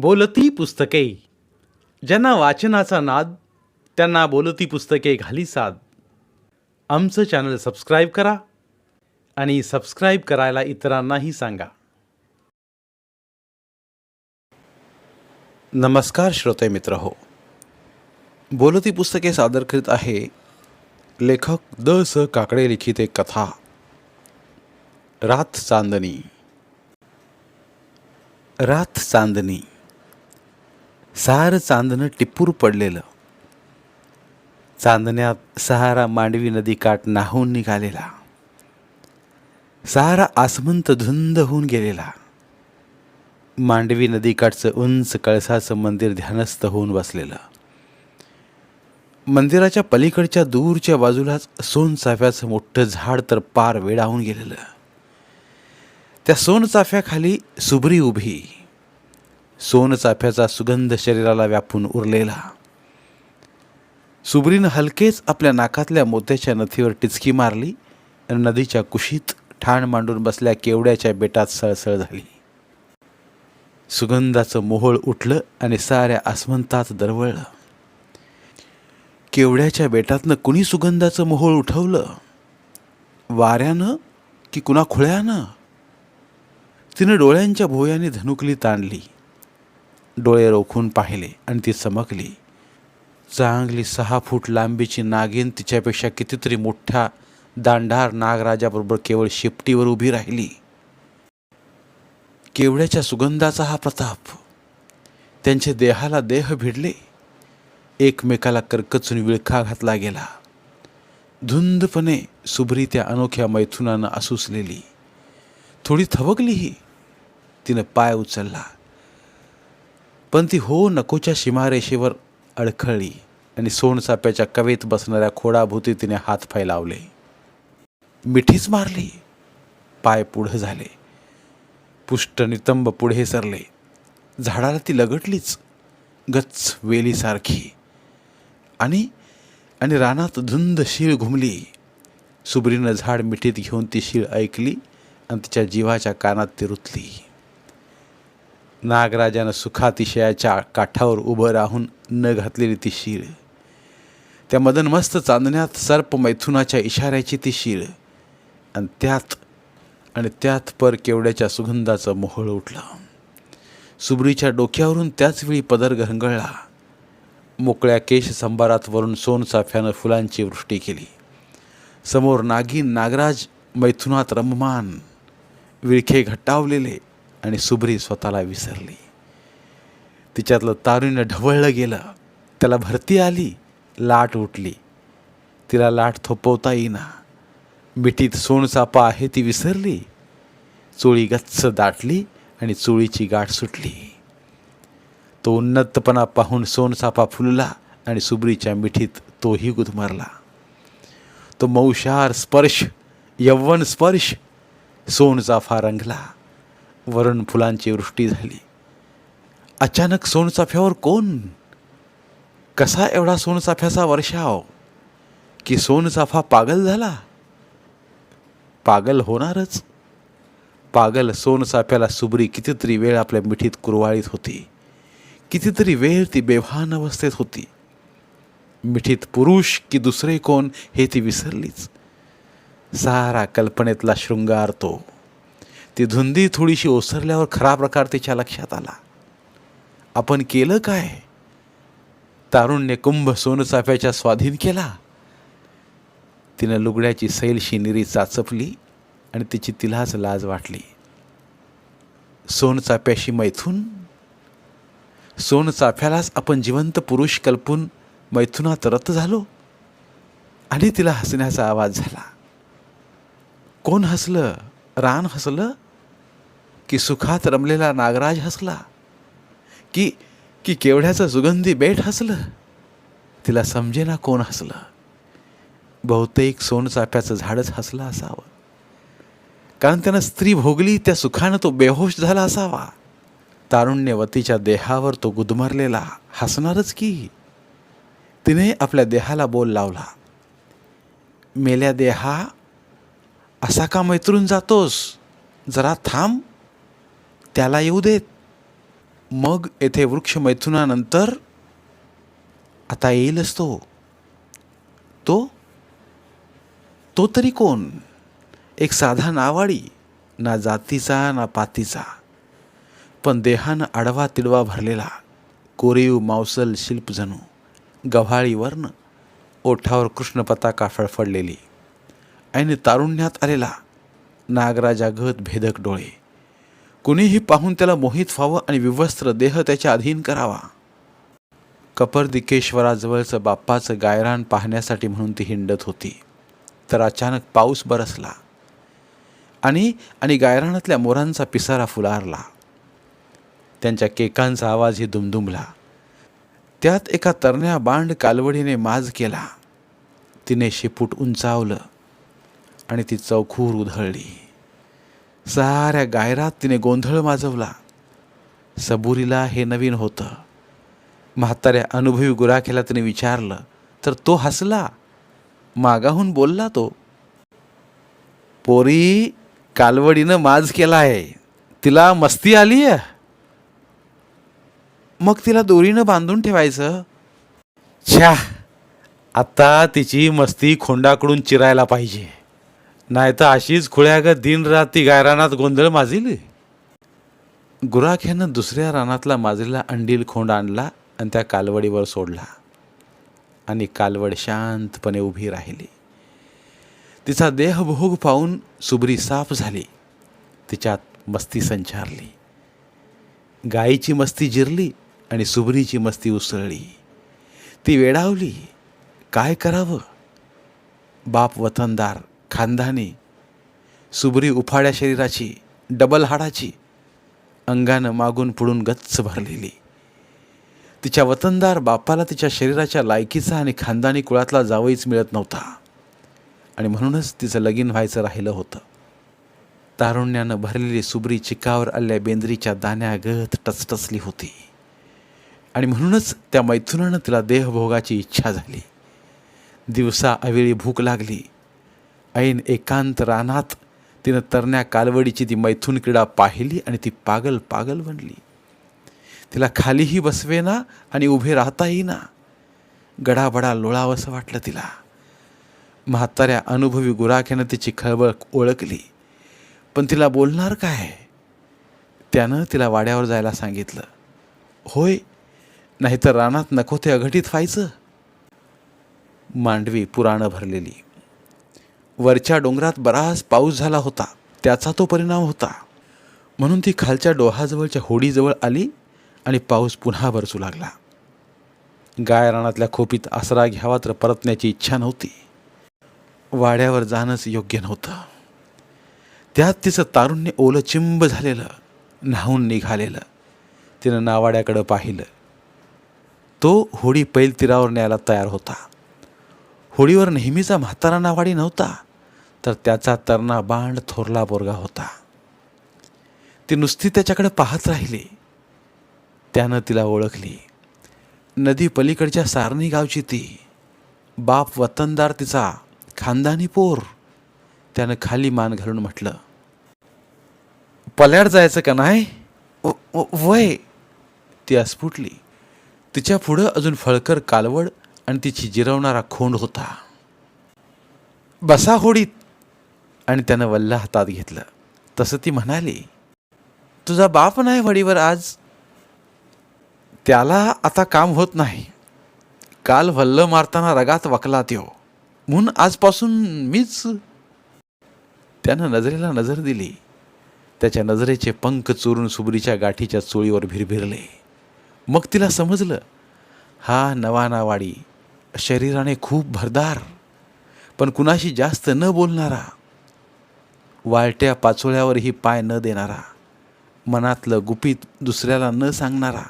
बोलती पुस्तके. ज्यांना वाचनाचा नाद त्यांना बोलती पुस्तके घाली साद. आमचं चॅनल सबस्क्राईब करा आणि सबस्क्राईब करायला इतरांनाही सांगा. नमस्कार श्रोते मित्र हो. बोलती पुस्तके सादर करीत आहे लेखक द स काकडे लिखित एक कथा. रात चांदणी रात चांदणी सार चांदणं टिपूर पडलेलं. चांदण्यात सहारा मांडवी नदी काठ नाहून निघालेला. सारा आसमंत धुंद होऊन गेलेला. मांडवी नदीकाठचं उंच कळसाचं मंदिर ध्यानस्थ होऊन बसलेलं. मंदिराच्या पलीकडच्या दूरच्या बाजूलाच सोनचाफ्याचं मोठं झाड तर पार वेडावून गेलेलं. त्या सोनचाफ्याखाली सुबरी उभी. सोनचाफ्याचा सुगंध शरीराला व्यापून उरलेला. सुबरीनं हलकेच आपल्या नाकातल्या मोत्याच्या नथीवर टिचकी मारली आणि नदीच्या कुशीत ठाण मांडून बसल्या केवड्याच्या बेटात सळसळ झाली. सुगंधाचं मोहळ उठलं आणि साऱ्या आसमंतात दरवळलं. केवड्याच्या बेटातनं कुणी सुगंधाचं मोहोळ उठवलं? वाऱ्यानं की कुणा खुळ्यानं? तिनं डोळ्यांच्या भोयाने धनुकली ताणली. डोळे रोखून पाहिले आणि ती चमकली. चांगली सहा फूट लांबीची नागिन तिच्यापेक्षा कितीतरी मोठ्या दांडार नागराजाबरोबर केवळ शेपटीवर उभी राहिली. केवड्याच्या सुगंधाचा हा प्रताप. त्यांचे देहाला देह भिडले. एकमेकाला करकचून विळखा घातला गेला. धुंदपणे सुभरी त्या अनोख्या मैथुनानं आसुसलेली. थोडी थबकलीही तिनं पाय उचलला. पण ती हो नकोच्या सीमारेषेवर अडखळली आणि सोनचाप्याच्या कवेत बसणाऱ्या खोडाभोवती तिने हात फैलावले मिठीच मारली. पाय पुढं झाले. पुष्ट नितंब पुढे सरले. झाडाला ती लगटलीच. गच्च वेलीसारखी. आणि आणि रानात धुंद शीळ घुमली. सुबरीनं झाड मिठीत घेऊन ती शीळ ऐकली आणि तिच्या जीवाच्या कानात ती रुतली. नागराजानं सुखातिशयाच्या काठावर उभं राहून न घातलेली ती शीळ. त्या मदनमस्त चांदण्यात सर्प मैथुनाच्या इशाऱ्याची ती शीळ. आणि त्यात आणि त्यात पर केवड्याच्या सुगंधाचं मोहळ उठला. सुबरीच्या डोक्यावरून त्याच वेळी पदर घरंगळला. मोकळ्या केश संभारात वरून सोनसाफ्यानं फुलांची वृष्टी केली. समोर नागिन नागराज मैथुनात रममान विळखे घट्टावलेले आणि सुबरी स्वतःला विसरली. तिच्यातलं तारुण्य ढवळलं गेलं. त्याला भरती आली लाट उठली. तिला लाट थोपवता येईना. मिठीत सोनचापा आहे ती विसरली. चोळी गच्च दाटली आणि चोळीची गाठ सुटली. तो उन्नतपणा पाहून सोनचापा फुलला आणि सुबरीच्या मिठीत तोही गुदमरला. तो मौशार स्पर्श यव्वन स्पर्श सोनचाफा रंगला. वरून फुलांची वृष्टी झाली. अचानक सोनचाफ्यावर कोण? कसा एवढा सोनचाफ्याचा वर्षाव? की सोनचाफा पागल झाला? पागल होणारच. पागल सोनचाफ्याला सुबरी कितीतरी वेळ आपल्या मिठीत कुरवाळीत होती. कितीतरी वेळ ती बेभान अवस्थेत होती. मिठीत पुरुष की दुसरे कोण हे ती विसरलीच. सारा कल्पनेतला शृंगार तो. ती धुंदी थोडीशी ओसरल्यावर खरा प्रकार तिच्या लक्षात आला. आपण केलं काय? तारुण्य कुंभ सोनचाफ्याच्या स्वाधीन केला. तिनं लुगड्याची सैलशी निरी चाचपली आणि तिची तिलाच लाज वाटली. सोनचाफ्याशी मैथून? सोनचाफ्यालाच आपण जिवंत पुरुष कल्पून मैथुनात रत झालो? आणि तिला हसण्याचा आवाज झाला. कोण हसलं? रान हसलं? की सुखात रमलेला नागराज हसला की की केवढ्याचं सुगंधी बेट हसलं तिला समजेना कोण हसलं. बहुतेक सोनचाफ्याचं झाडच हसलं असावं. कारण त्यानं स्त्री भोगली त्या सुखानं तो बेहोश झाला असावा. तारुण्यवतीच्या देहावर तो गुदमरलेला हसणारच की. तिने आपल्या देहाला बोल लावला मेल्या देहा असा का मैत्रून जातोस? जरा थांब त्याला येऊ देत. मग येथे वृक्ष मैथुनानंतर आता येईलच तो. तो तो तरी कोण? एक साधा नावाडी ना जातीचा ना पातीचा. पण देहानं आडवा तिडवा भरलेला कोरीव मांसल शिल्प जणू गव्हाळी वर्ण ओठावर कृष्ण पताका फडफडलेली. आणि तारुण्यात आलेला नागराजा गत भेदक डोळे. कुणीही पाहून त्याला मोहित व्हावं आणि विवस्त्र देह त्याच्या अधीन करावा. कपरदिकेश्वराजवळचं बाप्पाचं गायरान पाहण्यासाठी म्हणून ती हिंडत होती. तर अचानक पाऊस बरसला. आणि आणि गायरानातल्या मोरांचा पिसारा फुलारला. त्यांच्या केकांचा आवाजही दुमदुमला. त्यात एका तरण्या बांड कालवडीने माज केला. तिने शेपूट उंचावलं आणि ती चौखूर उधळली. साऱ्या गायरात तिने गोंधळ माजवला. सबुरीला हे नवीन होतं. म्हाताऱ्या अनुभवी गुराखेला तिने विचारलं तर तो हसला? मागाहून बोलला तो पोरी कालवडीनं माज केला आहे तिला मस्ती आली आहे मग तिला दोरीनं बांधून ठेवायचं. छ्या आता तिची मस्ती खोंडाकडून चिरायला पाहिजे. नाही तर अशीच खुळ्यागत दिन राती गायरानात गोंधळ माजिली. गुराख ह्यानं दुसऱ्या रानातला माजलेला अंडील खोंड आणला आणि त्या कालवडीवर सोडला. आणि कालवड शांतपणे उभी राहिली. तिचा देहभोग पाहून सुबरी साफ झाली. तिच्यात मस्ती संचारली. गायीची मस्ती जिरली आणि सुबरीची मस्ती उसळली. ती वेडावली. काय करावं? बाप वतनदार खानदानी सुबरी उफाड्या शरीराची डबल हाडाची अंगानं मागून पुढून गच्च भरलेली. तिच्या वतनदार बापाला तिच्या शरीराच्या लायकीचा आणि खानदानी कुळातला जावईच मिळत नव्हता. आणि म्हणूनच तिचं लगीन व्हायचं राहिलं होतं. तारुण्यानं भरलेली सुबरी चिकावर आल्या बेंद्रीच्या दाण्यागत टचटचली होती. आणि म्हणूनच त्या मैथुनानं तिला देहभोगाची इच्छा झाली. दिवसा अवेळी भूक लागली. ऐन एकांत रानात तिनं तरण्या कालवडीची ती मैथून क्रीडा पाहिली आणि ती पागल पागल बनली. तिला खालीही बसवेना आणि उभे राहता येईना गडाबडा लोळावंसं वाटलं तिला. म्हाताऱ्या अनुभवी गुराख्यानं तिची खळबळ ओळखली. पण तिला बोलणार काय? त्यानं तिला वाड्यावर जायला सांगितलं. होय नाहीतर रानात नको ते अघटित व्हायचं. मांडवी पुराणं भरलेली. वरच्या डोंगरात बराच पाऊस झाला होता. त्याचा तो परिणाम होता. म्हणून ती खालच्या डोहाजवळच्या होडीजवळ आली आणि पाऊस पुन्हा बरसू लागला. गाय रानातल्या खोपीत आसरा घ्यावा तर परतण्याची इच्छा नव्हती. वाड्यावर जाणंच योग्य नव्हतं. त्यात तिचं तारुण्य ओलं चिंब झालेलं न्हावून निघालेलं. तिनं नावाड्याकडं पाहिलं. तो होडी पैल तीरावर न्यायला तयार होता. होडीवर नेहमीचा म्हातारा नावाडी नव्हता. तर त्याचा तरणा बांड थोरला बोरगा होता. ती नुसती त्याच्याकडे पाहत राहिली. त्यानं तिला ओळखली. नदी पलीकडच्या सारणी गावची ती. बाप वतनदार तिचा खानदानी पोर. त्यानं खाली मान घालून म्हटलं पल्याड जायचं का नाही? वय. ती अस्फुटली तिच्या पुढं अजून फळकर कालवड आणि तिची जिरवणारा खोंड होता. बसा होडीत. आणि त्यानं वल्ला हातात घेतलं. तसं ती म्हणाली तुझा बाप नाही वडीवर आज? त्याला आता काम होत नाही. काल वल्ल मारताना रगात वकला त्यो. म्हणून आजपासून मीच त्यानं नजरेला नजर दिली. त्याच्या नजरेचे पंख चोरून सुबरीच्या गाठीच्या चोळीवर भिरभिरले. मग तिला समजलं हा नवानावाडी शरीराने खूप भरदार. पण कुणाशी जास्त न बोलणारा वाळट्या पाचोळ्यावरही पाय न देणारा मनातलं गुपित दुसऱ्याला न सांगणारा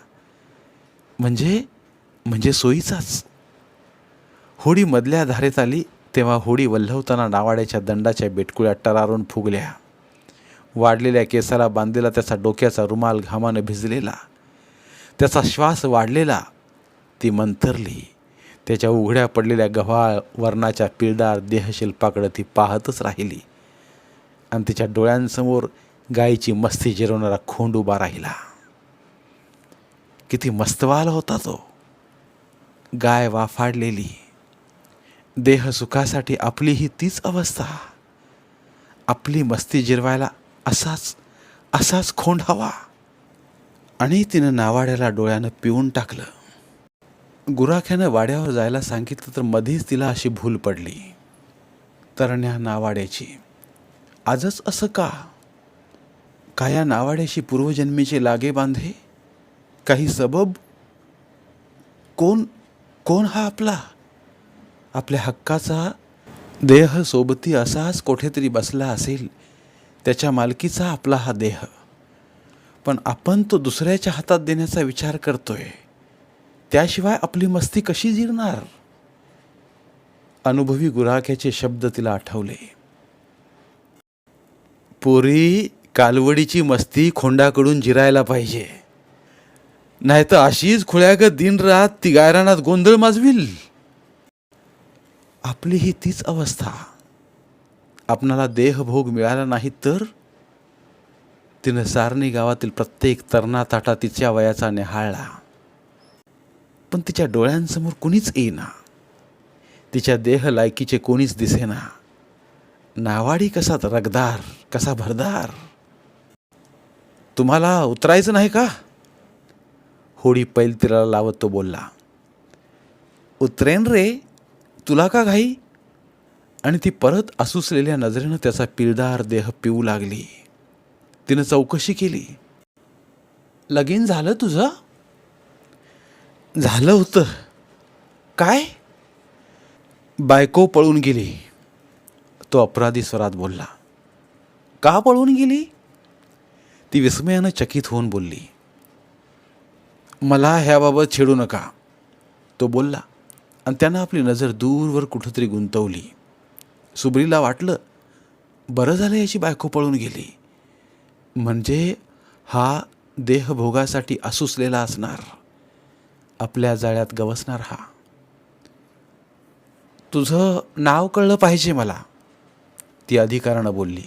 म्हणजे म्हणजे सोयीचाच. होडी मधल्या धारेत आली तेव्हा होडी वल्हवताना नावाड्याच्या दंडाच्या बेटकुळ्या टरारून फुगल्या. वाढलेल्या केसाला बांधलेला त्याचा डोक्याचा रुमाल घामानं भिजलेला. त्याचा श्वास वाढलेला ती मंथरली त्याच्या उघड्या पडलेल्या गव्हाळ वर्णाच्या पिळदार देहशिल्पाकडं ती पाहतच राहिली. आणि तिच्या डोळ्यांसमोर गायीची मस्ती जिरवणारा खोंड उभा राहिला. किती मस्तवाल होता तो. गाय वाफाडलेली. देह सुखासाठी आपली ही तीच अवस्था. आपली मस्ती जिरवायला असाच असाच खोंड हवा. आणि तिनं नावाड्याला डोळ्यानं पिऊन टाकलं. गुराख्यानं वाड्यावर जायला सांगितलं तर मधीच तिला अशी भूल पडली. तरण्या नावाड्याची. आजच असं का? का या नावाड्याशी पूर्वजन्मीचे लागे बांधे? काही सबब? कोण कोण हा आपला? आपल्या हक्काचा देह सोबती असाच कुठेतरी बसला असेल त्याच्या मालकीचा आपला हा देह. पण आपण तो दुसऱ्याच्या हातात देण्याचा विचार करतोय. त्याशिवाय आपली मस्ती कशी जिरणार? अनुभवी गुराख्याचे शब्द तिला आठवले. पोरी कालवडीची मस्ती खोंडाकडून जिरायला पाहिजे. नाही तर अशीच खुळ्यागत दिन रात ती गायरानात गोंधळ माजविल. आपली ही तीच अवस्था. आपणाला देहभोग मिळाला नाही तर? तिनं सारणी गावातील प्रत्येक तरणा ताटा तिच्या वयाचा निहाळला. पण तिच्या डोळ्यांसमोर कुणीच येईना. तिच्या देह लायकीचे कोणीच दिसेना. नावाडी कसा रगदार कसा भरदार? तुम्हाला उतरायचं नाही का? होडी पैल तिला लावत तो बोलला उतरेन रे तुला का घाई? आणि ती परत असूसलेल्या नजरेनं त्याचा पिळदार देह पिऊ लागली. तिनं चौकशी केली. लगीन झालं तुझं? झालं होतं. काय? बायको पळून गेली. तो अपराधी स्वरात बोलला का पळून गेली? ती विस्मयानं चकित होऊन बोलली मला ह्याबाबत छेडू नका. तो बोलला आणि त्यानं आपली नजर दूरवर कुठंतरी गुंतवली. सुब्रीला वाटलं बरं झालं याची बायको पळून गेली. म्हणजे हा देहभोगासाठी असूसलेला असणार. आपल्या जाळ्यात गवसणार हा. तुझं नाव कळलं पाहिजे मला. ती अधिकारानं बोलली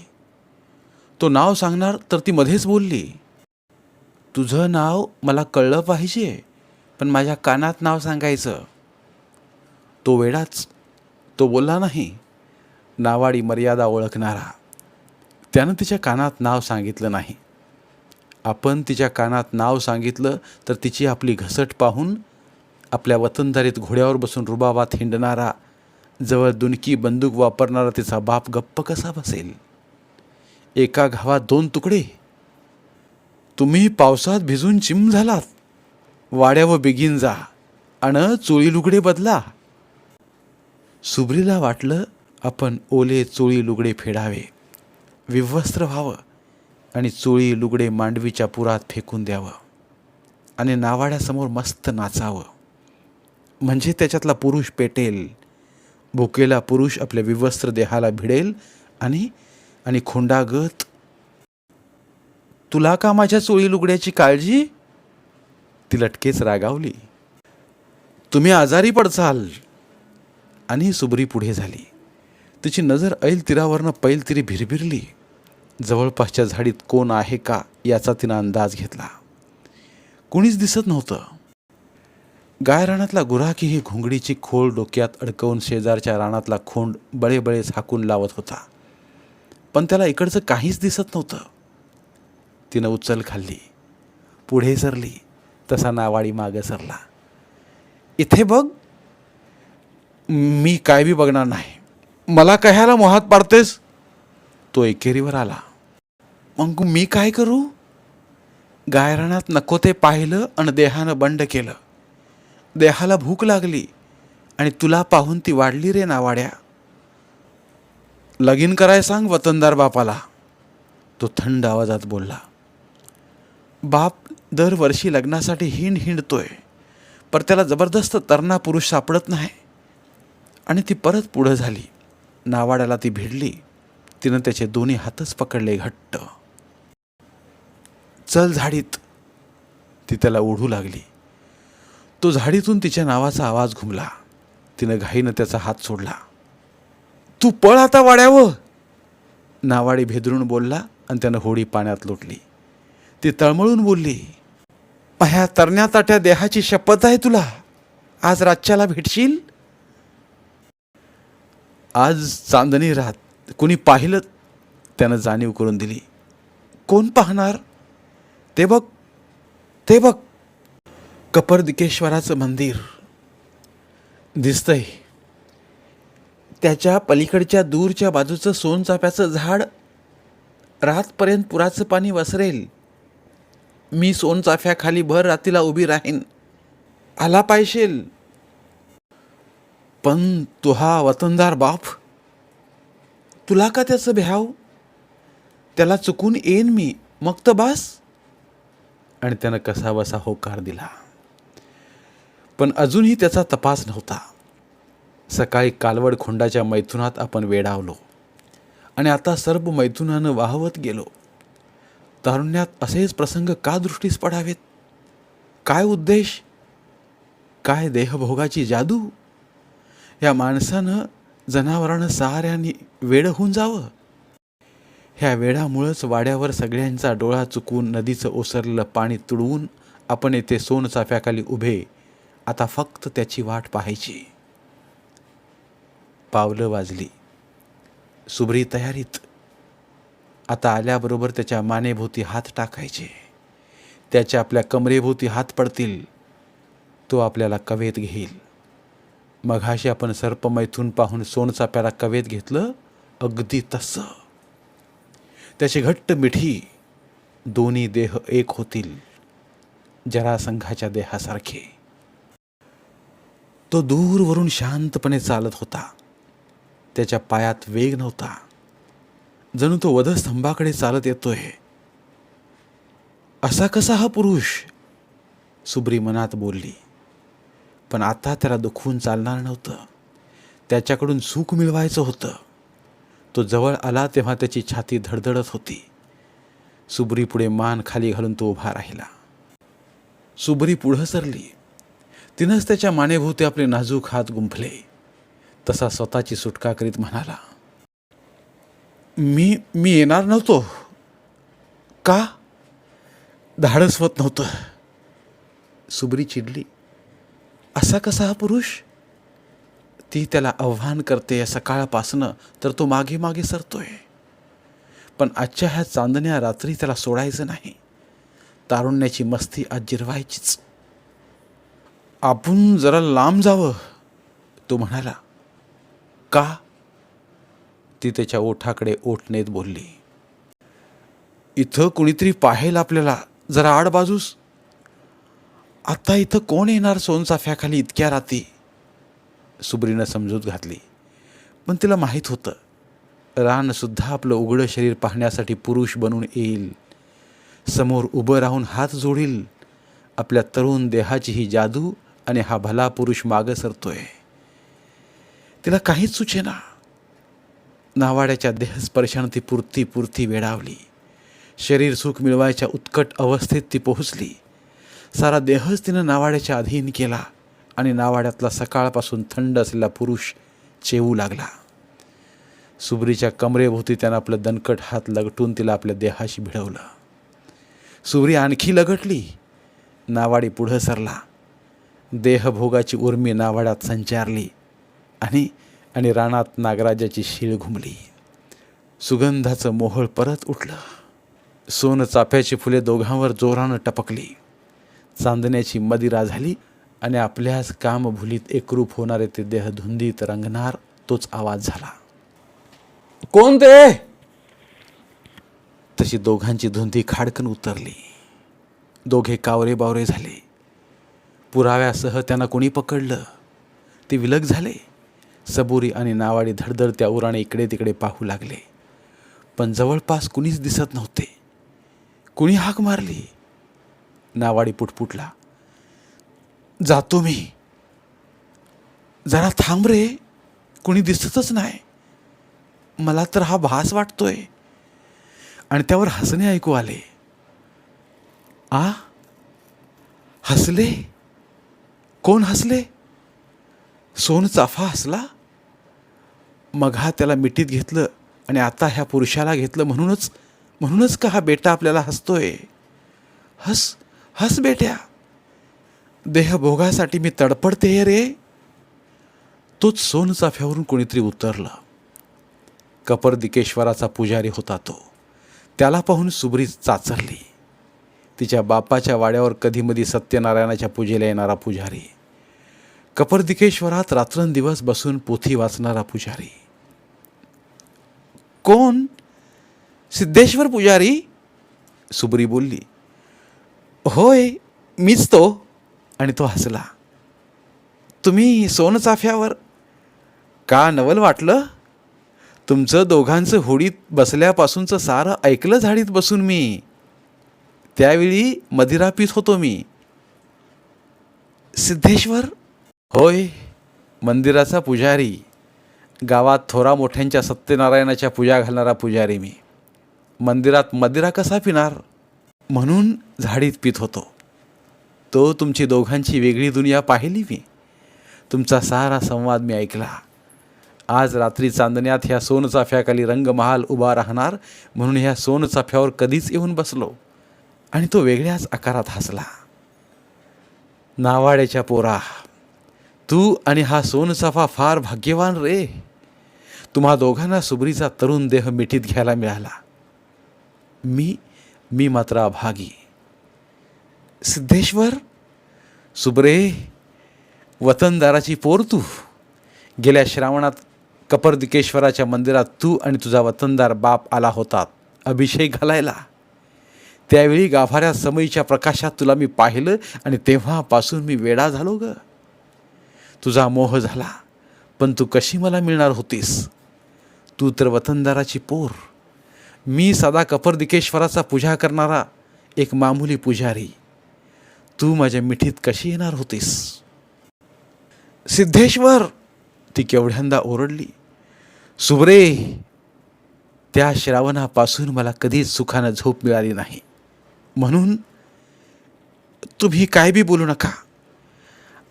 तो नाव सांगणार तर ती मध्येच बोलली. तुझं नाव मला कळलं पाहिजे पण माझ्या कानात नाव सांगायचं. तो वेडाच तो बोलला नाही. नावाडी मर्यादा ओळखणारा. त्यानं तिच्या कानात नाव सांगितलं नाही. आपण तिच्या कानात नाव सांगितलं तर तिची आपली घसट पाहून आपल्या वतनदारीत घोड्यावर बसून रुबाबात हिंडणारा जवळ दुनकी बंदूक वापरणारा तिचा बाप गप्प कसा बसेल? एका घावात दोन तुकडे. तुम्ही पावसात भिजून चिम झालात. वाड्यावर बिगीन जा. अन चोळी लुगडे बदला. सुब्रीला वाटलं आपण ओले चोळी लुगडे फेडावे. विवस्त्र व्हावं. आणि चोळी लुगडे मांडवीच्या पुरात फेकून द्यावं. आणि नावाड्यासमोर मस्त नाचावं. म्हणजे त्याच्यातला पुरुष पेटेल. भुकेला पुरुष आपल्या विवस्त्र देहाला भिडेल आणि आणि खोंडागत. तुला का माझ्या चोळी लुगड्याची काळजी? ती लटकेच रागावली. तुम्ही आजारी पडचाल आणि सुबरी पुढे झाली. तिची नजर ऐल तीरावरनं पैल तिरी भिरभिरली. जवळपासच्या झाडीत कोण आहे का याचा तिनं अंदाज घेतला. कुणीच दिसत नव्हतं. गाय रानातला गुराखी ही घोंगडीची खोल डोक्यात अडकवून शेजारच्या रानातला खोंड बळेबळे झाकून लावत होता. पण त्याला इकडचं काहीच दिसत नव्हतं. तिनं उचल खाल्ली पुढे सरली तसा नावाडी मागं सरला. इथे बघ मी काय बी बघणार नाही. मला कह्याला मोहात पाडतेस? तो एकेरीवर आला. मग मी काय करू? गायरानात नको ते पाहिलं आणि देहानं बंड केलं. देहाला भूक लागली आणि तुला पाहून ती वाढली रे नावाड्या. लगीन कराय सांग वतनदार बापाला. तो थंड आवाजात बोलला बाप दरवर्षी लग्नासाठी हिंड हिंडतोय पर त्याला जबरदस्त तरणा पुरुष सापडत नाही. आणि ती परत पुढं झाली. नावाड्याला ती भिडली. तिनं त्याचे दोन्ही हातच पकडले घट्ट. चल झाडीत. ती त्याला ओढू लागली. तो झाडीतून तिच्या नावाचा आवाज घुमला. तिनं घाईनं त्याचा हात सोडला. तू पळ आता वाड्यावं नावाडी भेदरून बोलला आणि त्यानं होडी पाण्यात लोटली. ती तळमळून बोलली माझ्या तरण्या ताट्या देहाची शपथ आहे तुला. आज रातच्याला भेटशील? आज चांदणी रात. कुणी पाहिलं? त्यानं जाणीव करून दिली. कोण पाहणार? ते बघ. ते बघ. कपरदिकेश्वराचं मंदिर दिसतंय. त्याच्या पलीकडच्या दूरच्या बाजूचं सोनचाफ्याचं झाड रातपर्यंत पुराचं पाणी वसरेल. मी सोनचाफ्याखाली भर रात्रीला उभी राहीन. आला पाहिजेल. पण तू हा वतनदार बाप तुला का त्याचं भ्याव? त्याला चुकून येईन मी. मग तर बस. आणि त्यानं कसा बसा होकार दिला. पण अजूनही त्याचा तपास नव्हता. सकाळी कालवड खोंडाच्या मैथुनात आपण वेडावलो. आणि आता सर्व मैथुनानं वाहवत गेलो. तारुण्यात असेच प्रसंग का दृष्टीस पडावेत? काय उद्देश? काय देहभोगाची जादू? या माणसानं जनावरानं साऱ्यांनी वेड होऊन जावं. ह्या वेळामुळंच वाड्यावर सगळ्यांचा डोळा चुकून नदीचं ओसरलेलं पाणी तुडवून आपण येथे सोनचाफ्याखाली उभे आता फक्त त्याची वाट पाहायची. पावलं वाजली. सुबरी तयारीत. आता आल्याबरोबर त्याच्या मानेभोवती हात टाकायचे. त्याच्या आपल्या कमरेभोवती हात पडतील. तो आपल्याला कवेत घेईल. मघाशी आपण सर्पमैथून पाहून सोनचाप्याला कवेत घेतलं अगदी तसं. त्याची घट्ट मिठी दोन्ही देह एक होतील. जरासंघाच्या देहासारखे. तो दूरवरून शांतपणे चालत होता. त्याच्या पायात वेग नव्हता. जणू तो वधस्तंभाकडे चालत येतोय. असा कसा हा पुरुष? सुब्री मनात बोलली. पण आता त्याला दुखवून चालणार नव्हतं. त्याच्याकडून सुख मिळवायचं होतं. तो जवळ आला तेव्हा त्याची छाती धडधडत होती. सुबरी पुढे मान खाली घालून तो उभा राहिला. सुबरी पुढं सरली. तिनंच त्याच्या मानेभोवती आपले नाजूक हात गुंफले. तसा स्वतःची सुटका करीत म्हणाला मी मी येणार नव्हतो. का? धाडस होत नव्हतं. सुबरी चिडली असा कसा हा पुरुष? ती त्याला आव्हान करते सकाळपासनं तर तो मागे मागे सरतोय. पण आजच्या ह्या चांदण्या रात्री त्याला सोडायचं नाही. तारुण्याची मस्ती आज जिरवायचीच. आपण जरा लांब जावं तो म्हणाला. का? ती त्याच्या ओठाकडे ओठ नेत बोलली. इथं कुणीतरी पाहेल आपल्याला जरा आड बाजूस. आता इथं कोण येणार सोनचाफ्याखाली इतक्या राती? सुब्रीनं समजूत घातली. पण तिला माहीत होतं रानसुद्धा आपलं उघडं शरीर पाहण्यासाठी पुरुष बनून येईल. समोर उभं राहून हात जोडील. आपल्या तरुण देहाची ही जादू आणि हा भला पुरुष मागं सरतोय. तिला काहीच सुचेना. नावाड्याच्या देहस्पर्शानं ती पुरती पुरती वेडावली. शरीर सुख मिळवायच्या उत्कट अवस्थेत ती पोहोचली. सारा देहच तिनं नावाड्याच्या अधीन केला आणि नावाड्यातला सकाळपासून थंड असलेला पुरुष चेवू लागला. सुबरीच्या कमरेभोवती त्यानं आपलं दणकट हात लगटून तिला आपल्या देहाशी भिडवलं. सुबरी आणखी लगटली. नावाडी पुढं सरला. देहभोगाची उर्मी नावाड्यात संचारली आणि आणि रानात नागराजाची शीळ घुमली. सुगंधाचं मोहळ परत उठलं. सोन चाफ्याची फुले दोघांवर जोरानं टपकली. चांदण्याची मदिरा झाली आणि आपल्याच कामभुलीत एकरूप होणारे ते देह धुंदीत रंगणार तोच आवाज झाला. कोण ते? तशी दोघांची धुंदी खाडकन उतरली. दोघे कावरे बावरे झाले. पुराव्यासह त्यांना कोणी पकडलं? ते विलग झाले. सबुरी आणि नावाडी धडधड त्या उराने इकडे तिकडे पाहू लागले. पण जवळपास कुणीच दिसत नव्हते. कुणी हाक मारली? नावाडी पुटपुटला. जातो मी. जरा थांब रे. कुणी दिसतच नाही. मला तर हा भास वाटतोय. आणि त्यावर हसणे ऐकू आले. आ? हसले? कोण हसले? सोन चाफा हसला? मग हा त्याला मिठीत घेतलं आणि आता ह्या पुरुषाला घेतलं म्हणूनच म्हणूनच का हा बेटा आपल्याला हसतोय? हस हस बेट्या. देहभोगासाठी मी तडपडते रे. तोच सोनचाफ्यावरून कोणीतरी उतरला. कपरदिकेश्वराचा पुजारी होता तो. त्याला पाहून सुबरी चाचरली. तिच्या बापाच्या वाड्यावर कधीमधी सत्यनारायणाच्या पूजेला येणारा पुजारी. कपर्दिकेश्वरात रात्रंदिवस बसून पोथी वाचणारा पुजारी. कोण? सिद्धेश्वर पुजारी? सुबरी बोलली. होय मीच तो. आणि तो हसला. तुम्ही सोनचाफ्यावर का नवल वाटलं? तुमचं दोघांचं होडीत बसल्यापासूनचं सारं ऐकलं झाडीत बसून मी. त्यावेळी मदिरा पीत होतो मी. सिद्धेश्वर होय मंदिराचा पुजारी. गावात थोरा मोठ्यांच्या सत्यनारायणाच्या पूजा घालणारा पुजारी मी. मंदिरात मदिरा कसा पिणार? म्हणून झाडीत पित होतो. तो तुमची दोघांची वेगळी दुनिया पाहिली मी. तुमचा सारा संवाद मी ऐकला. आज रात्री चांदण्यात ह्या सोनचाफ्याखाली रंगमहाल उभा राहणार म्हणून ह्या सोनचाफ्यावर कधीच येऊन बसलो. आणि तो वेगळ्याच आकारात हसला. नावाड्याच्या पोरा तू आणि हा सोनचाफा फार भाग्यवान रे. तुम्हा दोघांना सुबरीचा तरुण देह मिठीत घ्यायला मिळाला. मी मी मात्र अभागी. सिद्धेश्वर सुबरे वतनदाराची पोर तू. गेल्या श्रावणात कपर्दिकेश्वराच्या मंदिरात तू आणि तुझा वतनदार बाप आला होता अभिषेक घालायला. त्यावेळी गाभाऱ्या समयीच्या प्रकाशात तुला मी पाहिलं आणि तेव्हापासून मी वेडा झालो ग. तुझा मोह झाला पण तू कशी मला मिळणार होतीस? तू तर वतनदाराची पोर. मी सदा कपरदिकेश्वराचा पूजा करणारा एक मामुली पुजारी. तू माझ्या मिठीत कशी येणार होतीस? सिद्धेश्वर! ती केवढ्यांदा ओरडली. सुबरे! त्या श्रावणापासून मला कधीच सुखानं झोप मिळाली नाही. म्हणून तुम्ही काय बी बोलू नका.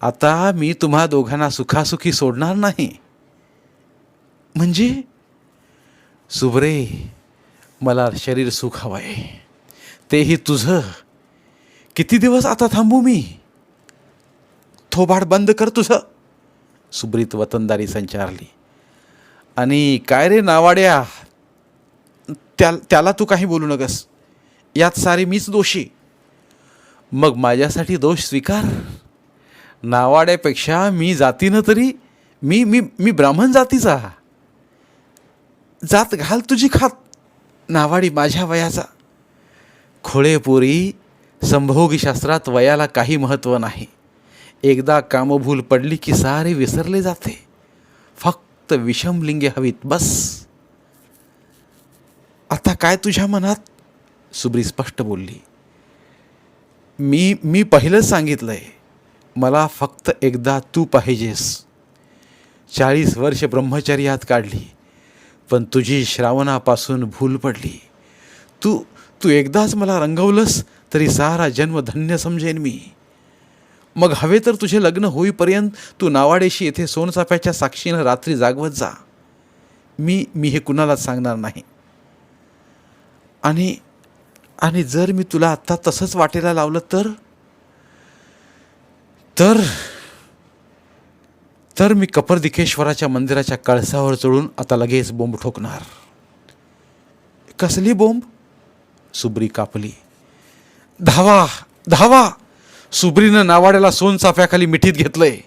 आता मी तुम्हा दोघांना सुखासुखी सोडणार नाही. म्हणजे? सुबरे मला शरीर सुख हवं आहे. तेही तुझं. किती दिवस आता थांबू मी? थोबाड बंद कर तुझं. सुब्रीत वतनदारी संचारली. आणि काय रे नावाड्या? त्या त्याला तू काही बोलू नकस यात सारी मीच दोषी. मग माझ्यासाठी दोष स्वीकार. नावाड्यापेक्षा मी जातीनं तरी मी मी मी ब्राह्मण जातीचा. जात घाल तुझी खात. नावाडी माझ्या वयाचा. खोळेपुरी संभोगीशास्त्रात वयाला काही महत्त्व नाही. एकदा कामभूल पडली की सारे विसरले जाते. फक्त विषमलिंगे हवीत बस. आता काय तुझ्या मनात? सुब्री स्पष्ट बोलली मी मी पहिलंच सांगितलं आहे मला फक्त एकदा तू पाहिजेस. चाळीस वर्ष ब्रह्मचर्यात काढली पण तुझी श्रावणापासून भूल पडली. तू तू एकदाच मला रंगवलंस तरी सारा जन्म धन्य समजेन मी. मग हवे तर तुझे लग्न होईपर्यंत तू नावाडेशी येथे सोनचाफ्याच्या साक्षीनं रात्री जागवत जा. मी मी हे कुणालाच सांगणार नाही. आणि आणि जर मी तुला आत्ता तसंच वाटेला लावलं तर? तर तर मी कपरदिकेश्वराच्या मंदिराच्या कळसावर चढून आता लगेच बोंब ठोकणार. कसली बोंब? सुब्री कापली. धावा धावा! सुब्रीनं नावाड्याला सोनचाफ्याखाली मिठीत घेतलंय.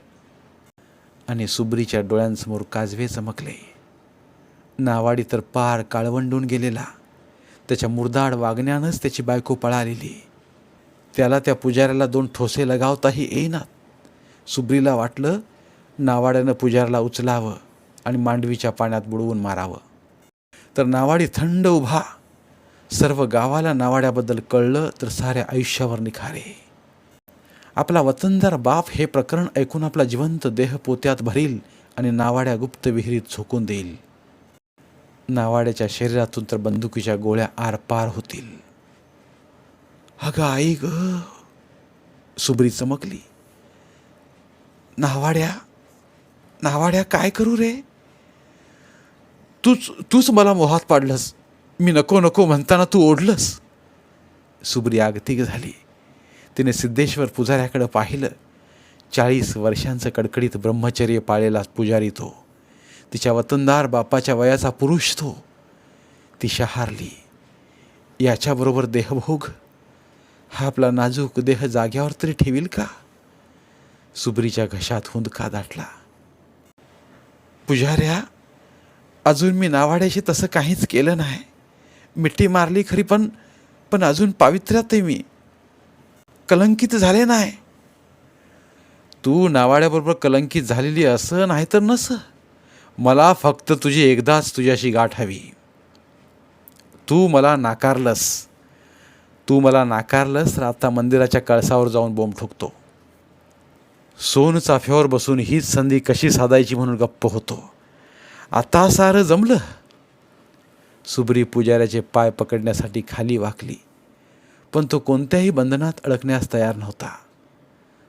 आणि सुब्रीच्या डोळ्यांसमोर काजवे चमकले. नावाडी तर पार काळवंडून गेलेला. त्याच्या मुरदाड वागण्यानंच त्याची बायको पळालेली. त्याला त्या पुजाऱ्याला दोन ठोसे लगावताही येईनात सुब्रीला वाटलं नावाड्यानं पुजाऱ्याला उचलावं आणि मांडवीच्या पाण्यात बुडवून मारावं. तर नावाडी थंड उभा. सर्व गावाला नावाड्याबद्दल कळलं तर साऱ्या आयुष्यावर निखारे. आपला वतनदार बाप हे प्रकरण ऐकून आपला जिवंत देह पोत्यात भरील आणि नावाड्या गुप्त विहिरीत झोकून देईल. नावाड्याच्या शरीरातून तर बंदुकीच्या गोळ्या आरपार होतील. अगं आई ग. सुबरी चमकली. नावाड्या नावाड्या काय करू रे? तूच तूच मला मोहात पाडलंस. मी नको नको म्हणताना तू ओढलंस. सुबरी आगतिक झाली. तिने सिद्धेश्वर पुजाऱ्याकडं पाहिलं. चाळीस वर्षांचं कडकडीत ब्रह्मचर्य पाळलेला पुजारी तो. तिच्या वतनदार बापाच्या वयाचा पुरुष तो. ती शहारली. याच्याबरोबर देहभोग. हा आपला नाजूक देह जाग्यावर तरी ठेवील का? सुबरीच्या घशात हुंदका दाटला? पुजाऱ्या अजून मी नावाड्याशी तसं काहीच केलं नाही. मिठी मारली खरी पण पण अजून पावित्र्यात आहे मी. कलंकित झाले नाही. तू नावाड्याबरोबर कलंकित झालेली असं नाही तर नसं. मला फक्त तुझी एकदाच तुझ्याशी गाठ हवी. तू मला नाकारलंस. तू मला नाकारलंस तर आता मंदिराच्या कळसावर जाऊन बोंब ठोकतो. सोन चाफ्यावर बसून हीच संधी कशी साधायची म्हणून गप्प होतो. आता सारं जमलं. सुबरी पुजाऱ्याचे पाय पकडण्यासाठी खाली वाकली. पण तो कोणत्याही बंधनात अडकण्यास तयार नव्हता.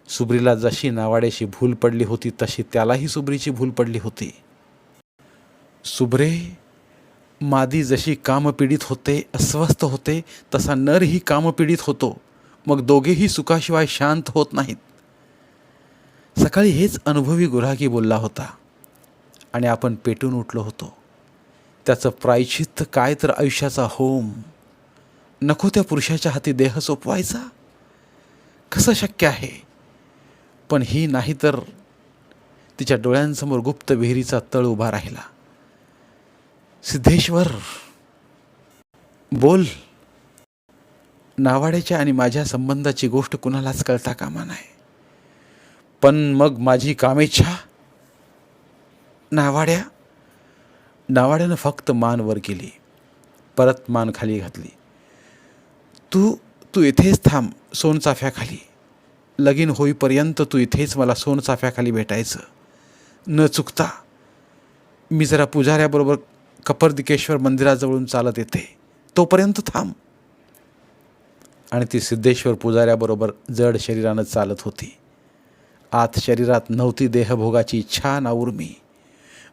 सुबरीला जशी नावाड्याशी भूल पडली होती तशी त्यालाही सुबरीची भूल पडली होती. सुब्रे मादी जशी कामपीडित होते अस्वस्थ होते तसा नरही कामपीडित होतो. मग दोघेही सुखाशिवाय शांत होत नाहीत. सकाळी हेच अनुभवी गुरागी बोलला होता. आणि आपण पेटून उठलो होतो. त्याचं प्रायचित्त काय तर आयुष्याचा होम. नको त्या पुरुषाच्या हाती देह सोपवायचा? कसं शक्य आहे? पण ही नाही तर तिच्या डोळ्यांसमोर गुप्त विहिरीचा तळ उभा राहिला. सिद्धेश्वर बोल. नावाड्याच्या आणि माझ्या संबंधाची गोष्ट कुणालाच कळता कामा नाही. पण मग माझी कामेच्छा नावाड्या नावाड्यानं फक्त मान वर केली. परत मान खाली घातली. तू तू इथेच थांब सोनचाफ्याखाली. लगीन होईपर्यंत तू इथेच मला सोनचाफ्याखाली भेटायचं. न चुकता. मी जरा पुजाऱ्याबरोबर कपर्दिकेश्वर मंदिराजवळून चालत येते. तोपर्यंत थांब. आणि ती सिद्धेश्वर पुजाऱ्याबरोबर जड शरीरानं चालत होती. आत शरीरात नव्हती देहभोगाची इच्छा ना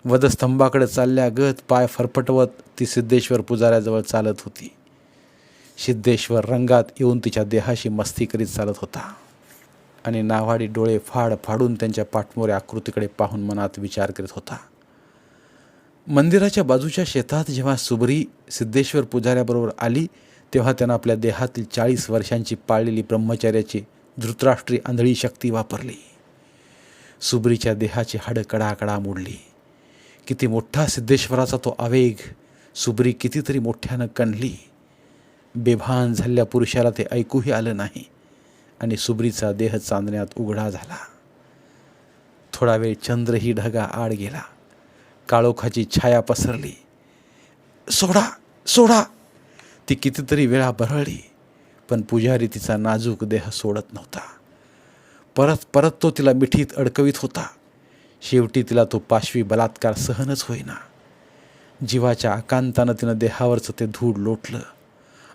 वधस्तंभाकडे चालल्या गत पाय फरफटवत ती सिद्धेश्वर पुजाऱ्याजवळ चालत होती. सिद्धेश्वर रंगात येऊन तिच्या देहाशी मस्ती करीत चालत होता. आणि नावाडी डोळे फाड फाडून त्यांच्या पाठमोऱ्या आकृतीकडे पाहून मनात विचार करीत होता. मंदिराच्या बाजूच्या शेतात जेव्हा सुबरी सिद्धेश्वर पुजाऱ्याबरोबर आली तेव्हा त्यानं आपल्या देहातील चाळीस वर्षांची पाळलेली ब्रह्मचर्याची धृतराष्ट्री आंधळी शक्ती वापरली. सुबरीच्या देहाची हाडं कडाकडा मोडली. किती मोठा सिद्धेश्वराचा तो आवेग सुबरी कितीतरी मोठ्यानं कणली. बेभान झालेल्या पुरुषाला ते ऐकूही आलं नाही आणि सुबरीचा देह चांदण्यात उघडा झाला. थोडा वेळ चंद्रही ढगा आड गेला. काळोखाची छाया पसरली. सोडा सोडा. ती कितीतरी वेळा बरळली पण पुजारी तिचा नाजूक देह सोडत नव्हता. परत परत तो तिला मिठीत अडकवीत होता. शेवटी तिला तो पाशवी बलात्कार सहनच होईना. जीवाच्या आकांतानं तिनं देहावरचं ते धूळ लोटलं.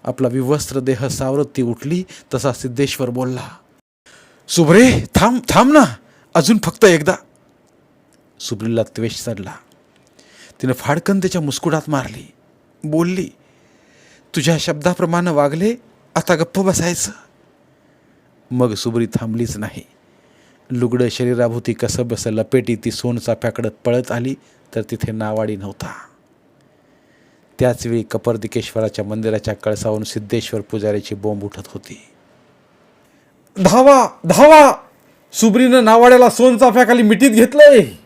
आपला विवस्त्र देह सावरत ती उठली तसा सिद्धेश्वर बोलला सुभरे थांब थांब ना. अजून फक्त एकदा. सुब्रीला त्वेष चढला. तिनं फाडकन त्याच्या मुस्कुडात मारली. बोलली तुझ्या शब्दाप्रमाणे वागले आता गप्प बसायचं. मग सुबरी थांबलीच नाही. लुगडं शरीराभोवती कसं बसं लपेटी ती सोनचाफ्याकडं पळत आली तर तिथे नावाडी नव्हता. त्याचवेळी कपरदिकेश्वराच्या मंदिराच्या कळसावरून सिद्धेश्वर पुजाऱ्याची बोंब उठत होती. धावा धावा! सुबरीनं नावाड्याला सोनचाफ्याखाली मिठीत घेतलंय.